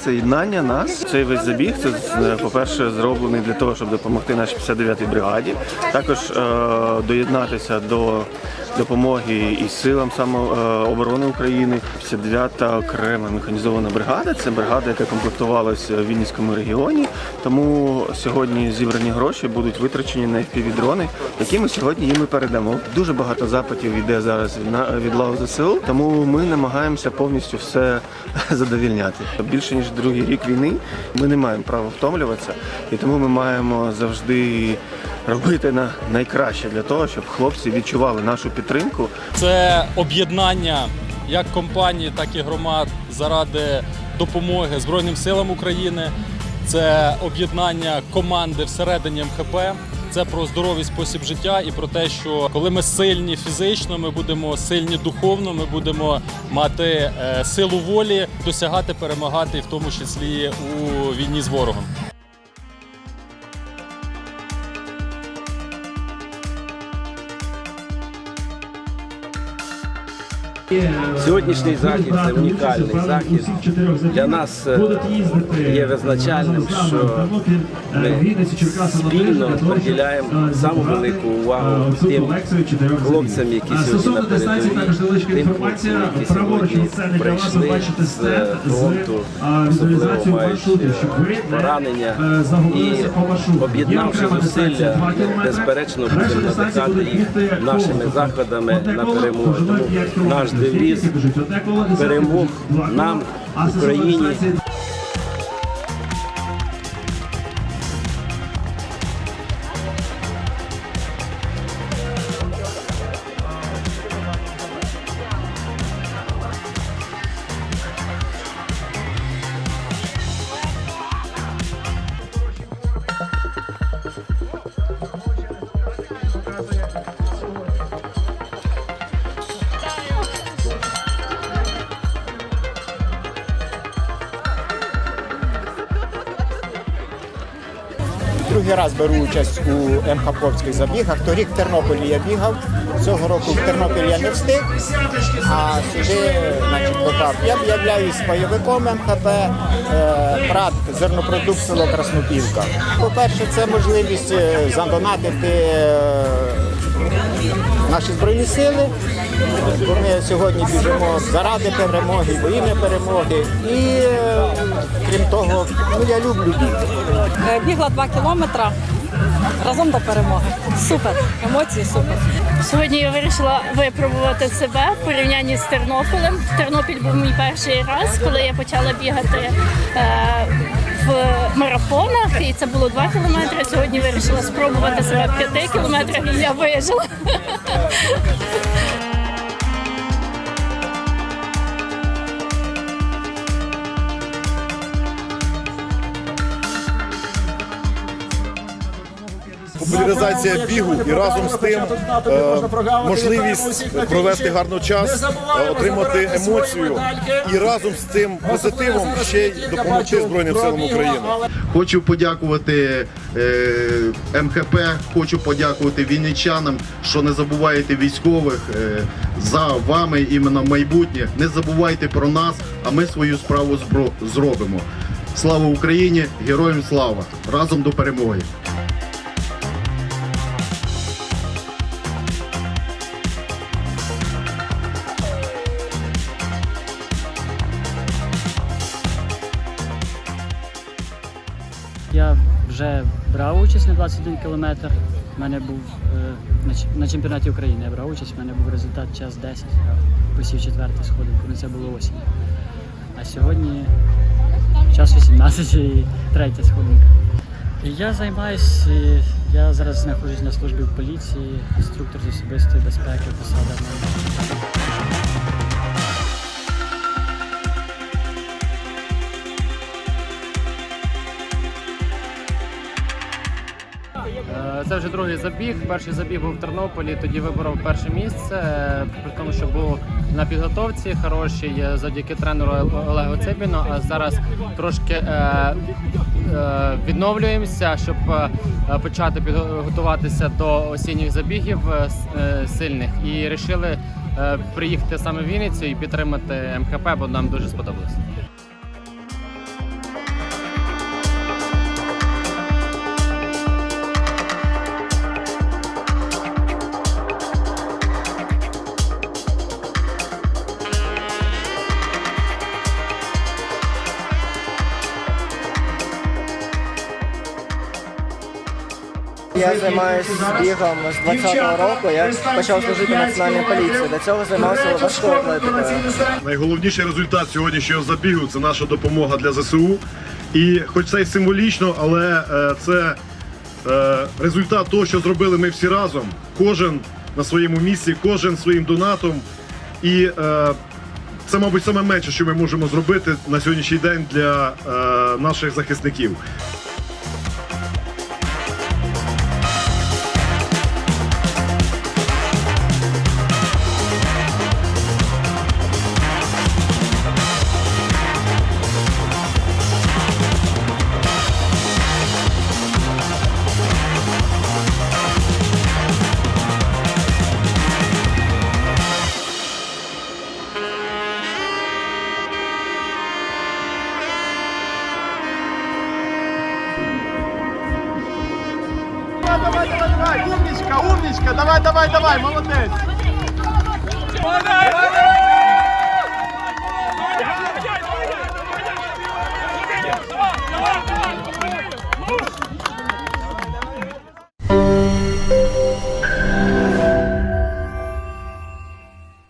це єднання нас. Цей весь забіг це е, по-перше зроблений для того, щоб допомогти нашій 59-й бригаді. Також е, доєднатися до допомоги і силам самооборони України. 59-та окрема механізована бригада. Це бригада, яка комплектувалася в Вінницькому регіоні. Тому сьогодні зібрані гроші будуть витрачені на FPV-дрони, які ми сьогодні їм і передамо. Дуже багато запитів йде зараз від лав ЗСУ, тому ми намагаємося повністю все задовільняти. Більше ніж другий рік війни ми не маємо права втомлюватися, і тому ми маємо завжди робити на найкраще для того, щоб хлопці відчували нашу підтримку Це об'єднання як компаній, так і громад заради допомоги Збройним силам України. Це об'єднання команди всередині МХП. Це про здоровий спосіб життя і про те, що коли ми сильні фізично, ми будемо сильні духовно, ми будемо мати е, силу волі, досягати, перемагати, в тому числі у війні з ворогом. Сьогоднішній захід це унікальний захід. Для нас е, є визначальним, що ми спільно приділяємо саму велику увагу тим хлопцям, які сьогодні на передовій, тим хлопцям, які сьогодні прийшли з фронту, особливо мають поранення. І об'єднавши зусилля, безперечно будемо надихати їх нашими заходами на перемогу. Тому наш девіз перемог нам, Україні. Другий раз беру участь у МХПовських забігах. Торік в Тернополі я бігав. Цього року в Тернопіль я не встиг, а сюди значить, потрапив. Я являюсь пайовиком МХП е, ПРАД зернопродукт село Краснопівка. По-перше, це можливість е, задонатити е, наші збройні сили. Бо ми сьогодні біжимо заради перемоги, во ім'я перемоги. І крім того, ну я люблю біг. Е, Бігла 2 кілометри разом до перемоги. Супер, емоції супер. Сьогодні я вирішила випробувати себе в порівнянні з Тернополем. Тернопіль був мій перший раз, коли я почала бігати е, в марафонах, і це було 2 кілометри. Сьогодні вирішила спробувати себе в 5 кілометрах, і я вижила. Популяризація бігу і разом з тим е, можливість провести гарно час, е, отримати емоцію і разом з цим позитивом ще й допомогти Збройним силам України. Хочу подякувати е, МХП, хочу подякувати вінничанам, що не забуваєте військових е, за вами іменно майбутнє. Не забувайте про нас, а ми свою справу зробимо. Слава Україні! Героям слава! Разом до перемоги! Я вже брав участь на 21 кілометр. У мене був е, на, чемпіонаті України. Я брав участь, у мене був результат час 10. Я посів четвертий сходинку, ну це було осінь. А сьогодні час 18 і третя сходинка. І я займаюся, я зараз знаходжусь на службі в поліції, інструктор з особистої безпеки, посада. мене. Це вже другий забіг. Перший забіг був в Тернополі, тоді виборов перше місце, е, при тому, що був на підготовці хороший е, завдяки тренеру Олегу Цибіну. А зараз трошки е, е, відновлюємося, щоб е, почати підготуватися до осінніх забігів е, е, сильних. І вирішили е, приїхати саме в Вінницю і підтримати МХП, бо нам дуже сподобалося. Я займаюся бігом з 20-го року. Я почав служити в національній поліції. До цього займався важкою атлетикою. Найголовніший результат сьогоднішнього забігу це наша допомога для ЗСУ. І хоч це й символічно, але е, це е, результат того, що зробили ми всі разом. Кожен на своєму місці, кожен своїм донатом. І е, це, мабуть, саме менше, що ми можемо зробити на сьогоднішній день для е, наших захисників. Давай, давай, давай, умничка, умничка, давай, давай, давай, молодець.